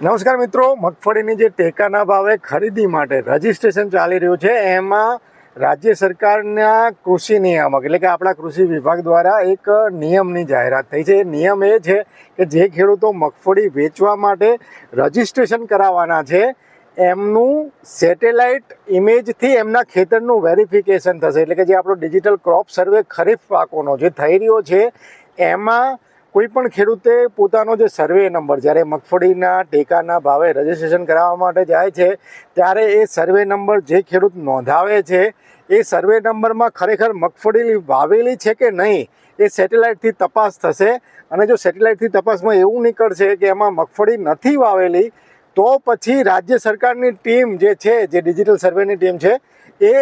નમસ્કાર મિત્રો, મગફળીની જે ટેકાના ભાવે ખરીદી માટે રજીસ્ટ્રેશન ચાલી રહ્યું છે, એમાં રાજ્ય સરકારના કૃષિ નિયામક, એટલે કે આપણા કૃષિ વિભાગ દ્વારા એક નિયમની જાહેરાત થઈ છે. એ નિયમ એ છે કે જે ખેડૂતો મગફળી વેચવા માટે રજીસ્ટ્રેશન કરાવવાના છે, એમનું સેટેલાઇટ ઇમેજથી એમના ખેતરનું વેરિફિકેશન થશે. એટલે કે જે આપણો ડિજિટલ ક્રોપ સર્વે ખરીફ પાકોનો જે થઈ રહ્યો છે, એમાં કોઈ પણ ખેડૂતે પોતાનો જે સર્વે નંબર, જ્યારે મગફળીના ટેકાના ભાવે રજીસ્ટ્રેશન કરાવવા માટે જાય છે, ત્યારે એ સર્વે નંબર જે ખેડૂત નોંધાવે છે, એ સર્વે નંબરમાં ખરેખર મગફળી વાવેલી છે કે નહીં, એ સેટેલાઇટથી તપાસ થશે. અને જો સેટેલાઇટથી તપાસમાં એવું નીકળશે કે એમાં મગફળી નથી વાવેલી, તો પછી રાજ્ય સરકારની ટીમ જે છે, જે ડિજિટલ સર્વેની ટીમ છે એ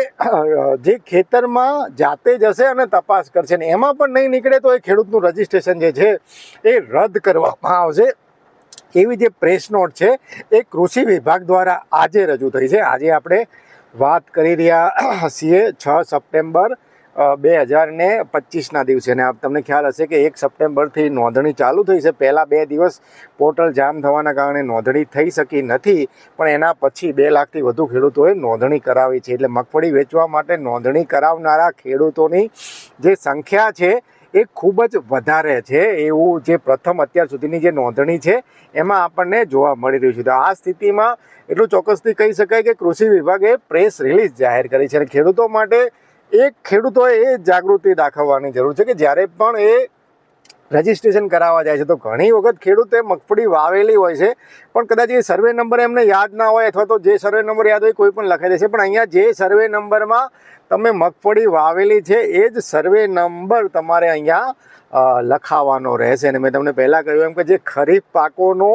જે ખેતરમાં જાતે જશે અને તપાસ કરશે ને એમાં પણ નહીં નીકળે તો એ ખેડૂતનું રજીસ્ટ્રેશન જે છે, એ રદ કરવામાં આવશે. એવી જે પ્રેસ નોટ છે, એ કૃષિ વિભાગ દ્વારા આજે રજૂ થઈ છે. આજે આપણે વાત કરી રહ્યા છીએ છ સપ્ટેમ્બર બે હજાર ને પચીસના દિવસે. અને તમને ખ્યાલ હશે કે એક સપ્ટેમ્બરથી નોંધણી ચાલુ થઈ છે. પહેલાં બે દિવસ પોર્ટલ જામ થવાના કારણે નોંધણી થઈ શકી નથી, પણ એના પછી બે લાખથી વધુ ખેડૂતોએ નોંધણી કરાવી છે. એટલે મગફળી વેચવા માટે નોંધણી કરાવનારા ખેડૂતોની જે સંખ્યા છે એ ખૂબ જ વધારે છે. એવું જે પ્રથમ અત્યાર સુધીની જે નોંધણી છે, એમાં આપણને જોવા મળી રહ્યું છે. તો આ સ્થિતિમાં એટલું ચોક્કસથી કહી શકાય કે કૃષિ વિભાગે પ્રેસ રિલીઝ જાહેર કરી છે અને ખેડૂતો માટે એક ખેડૂતોએ એ જાગૃતિ દાખવવાની જરૂર છે કે જ્યારે પણ એ રજીસ્ટ્રેશન કરાવવા જાય છે, તો ઘણી વખત ખેડૂતે મગફળી વાવેલી હોય છે, પણ કદાચ એ સર્વે નંબર એમને યાદ ના હોય અથવા તો જે સર્વે નંબર યાદ હોય કોઈ પણ લખાઈ દેશે પણ અહીંયા જે સર્વે નંબરમાં તમે મગફળી વાવેલી છે, એ જ સર્વે નંબર તમારે અહીંયા લખાવાનો રહેશે. અને મેં તમને પહેલાં કહ્યું એમ કે જે ખરીફ પાકોનો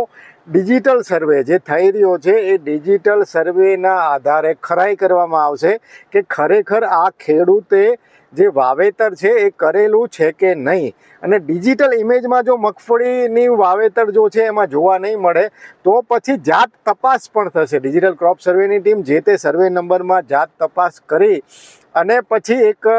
ડિજિટલ સર્વે જે થઈ રહ્યો છે, એ ડિજિટલ સર્વેના આધારે ખરાઈ કરવામાં આવશે કે ખરેખર આ ખેડૂતે જે વાવેતર છે, એ કરેલું છે કે નહીં? અને ડિજિટલ ઇમેજમાં જો મગફળીની વાવેતર જો છે, એમાં જોવા નહીં મળે, તો પછી જાત તપાસ પણ થશે. ડિજિટલ ક્રોપ સર્વેની ટીમ જે તે સર્વે નંબરમાં જાત તપાસ કરી અને પછી એક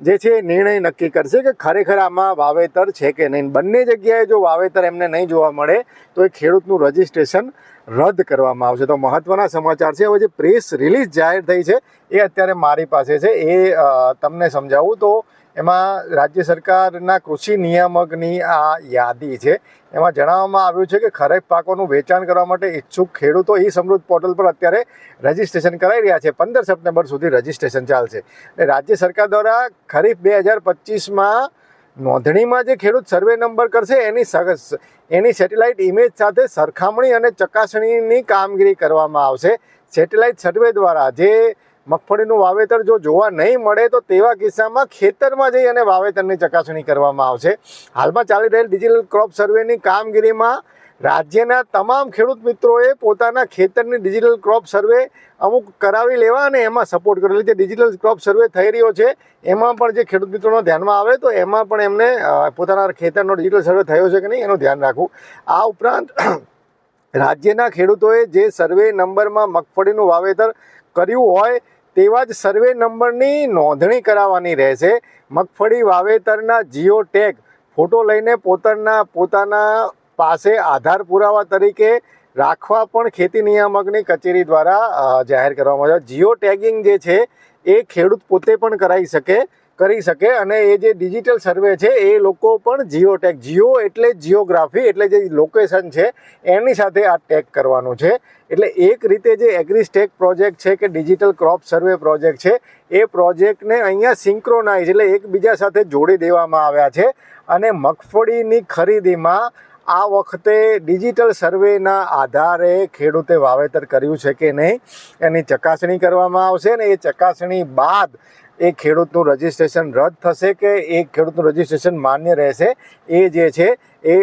જે છે એ નિર્ણય નક્કી કરશે કે ખરેખર આમાં વાવેતર છે કે નહીં. બંને જગ્યાએ જો વાવેતર એમને નહીં જોવા મળે, તો એ ખેડૂતનું રજીસ્ટ્રેશન રદ કરવામાં આવશે. તો મહત્વના સમાચાર છે, હવે જે પ્રેસ રિલીઝ જાહેર થઈ છે, એ અત્યારે મારી પાસે છે. એ તમને સમજાવું તો એમાં રાજ્ય સરકારના કૃષિ નિયામકની આ યાદી છે. એમાં જણાવવામાં આવ્યું છે કે ખરીફ પાકોનું વેચાણ કરવા માટે ઈચ્છુક ખેડૂતો ઈ સમૃદ્ધ પોર્ટલ પર અત્યારે રજીસ્ટ્રેશન કરાવી રહ્યા છે. પંદર સપ્ટેમ્બર સુધી રજીસ્ટ્રેશન ચાલશે. અને રાજ્ય સરકાર દ્વારા ખરીફ બે હજાર પચીસમાં નોંધણીમાં જે ખેડૂત સર્વે નંબર કરશે એની એની સેટેલાઇટ ઇમેજ સાથે સરખામણી અને ચકાસણીની કામગીરી કરવામાં આવશે. સેટેલાઇટ સર્વે દ્વારા જે મગફળીનું વાવેતર જો જોવા નહીં મળે તો તેવા કિસ્સામાં ખેતરમાં જઈ અને વાવેતરની ચકાસણી કરવામાં આવશે. હાલમાં ચાલી રહેલ ડિજિટલ ક્રોપ સર્વેની કામગીરીમાં રાજ્યના તમામ ખેડૂત મિત્રોએ પોતાના ખેતરની ડિજિટલ ક્રોપ સર્વે અમુક કરાવી લેવા અને એમાં સપોર્ટ કરેલી જે ડિજિટલ ક્રોપ સર્વે થઈ રહ્યો છે, એમાં પણ જે ખેડૂત મિત્રોનો ધ્યાનમાં આવે તો એમાં પણ એમને પોતાના ખેતરનો ડિજિટલ સર્વે થયો છે કે નહીં એનું ધ્યાન રાખવું. આ ઉપરાંત રાજ્યના ખેડૂતોએ જે સર્વે નંબરમાં મગફળીનું વાવેતર કર્યું હોય તેવા જ સર્વે નંબરની નોંધણી કરાવવાની રહેશે. મગફળી વાવેતરના જીઓ ટેગ ફોટો લઈને પોતાના પોતાના પાસે આધાર પુરાવા તરીકે રાખવા પણ ખેતી નિયામકની કચેરી દ્વારા જાહેર કરવામાં આવ્યો. જીઓ ટેગિંગ જે છે, એ ખેડૂત પોતે પણ કરાવી શકે. કરી શકે અને એ જે ડિજિટલ સર્વે છે, એ લોકો પણ જીઓ ટેક જીઓ એટલે જીઓગ્રાફી એટલે જે લોકેશન છે, એની સાથે આ ટેગ કરવાનું છે. એટલે એક રીતે જે એગ્રીસ્ટેક પ્રોજેક્ટ છે કે ડિજિટલ ક્રોપ સર્વે પ્રોજેક્ટ છે, એ પ્રોજેક્ટને અહીંયા સિંક્રોનાઇઝ એટલે એકબીજા સાથે જોડી દેવામાં આવ્યા છે અને મગફળીની ખરીદીમાં આ વખતે ડિજિટલ સર્વેના આધારે ખેડૂતે વાવેતર કર્યું છે કે નહીં, એની ચકાસણી કરવામાં આવશે ને એ ચકાસણી બાદ એ ખેડૂતનું રજીસ્ટ્રેશન રદ થશે કે એ ખેડૂતનું રજીસ્ટ્રેશન માન્ય રહેશે? એ જે છે એ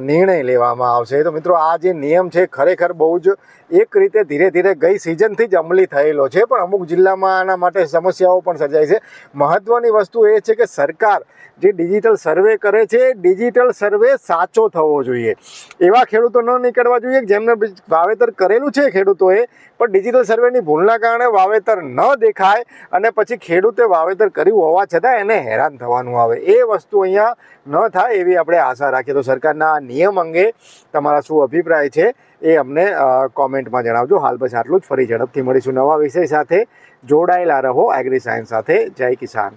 નિર્ણય લેવામાં આવશે. તો મિત્રો, આ જે નિયમ છે, ખરેખર બહુ જ એક રીતે ધીરે ધીરે ગઈ સિઝનથી જ અમલી થયેલો છે, પણ અમુક જિલ્લામાં આના માટે સમસ્યાઓ પણ સર્જાય છે. મહત્ત્વની વસ્તુ એ છે કે સરકાર જે ડિજિટલ સર્વે કરે છે ડિજિટલ સર્વે સાચો થવો જોઈએ. એવા ખેડૂતો ન નીકળવા જોઈએ, જેમને વાવેતર કરેલું છે ખેડૂતોએ, પણ ડિજિટલ સર્વેની ભૂલના કારણે વાવેતર ન દેખાય અને પછી ખેડૂતે વાવેતર કર્યું હોવા છતાં એને હેરાન થવાનું આવે. એ વસ્તુ અહીંયા ન થાય એવી આપણે આશા રાખીએ. તો સરકારના આ નિયમ અંગે તમારા શું અભિપ્રાય છે એ અમને કોમેન્ટમાં જણાવજો. હાલ બસ આટલું જ. ફરી ઝડપથી મળીશું નવા વિષય સાથે. જોડાયેલા રહો એગ્રી સાયન્સ સાથે. જય કિસાન.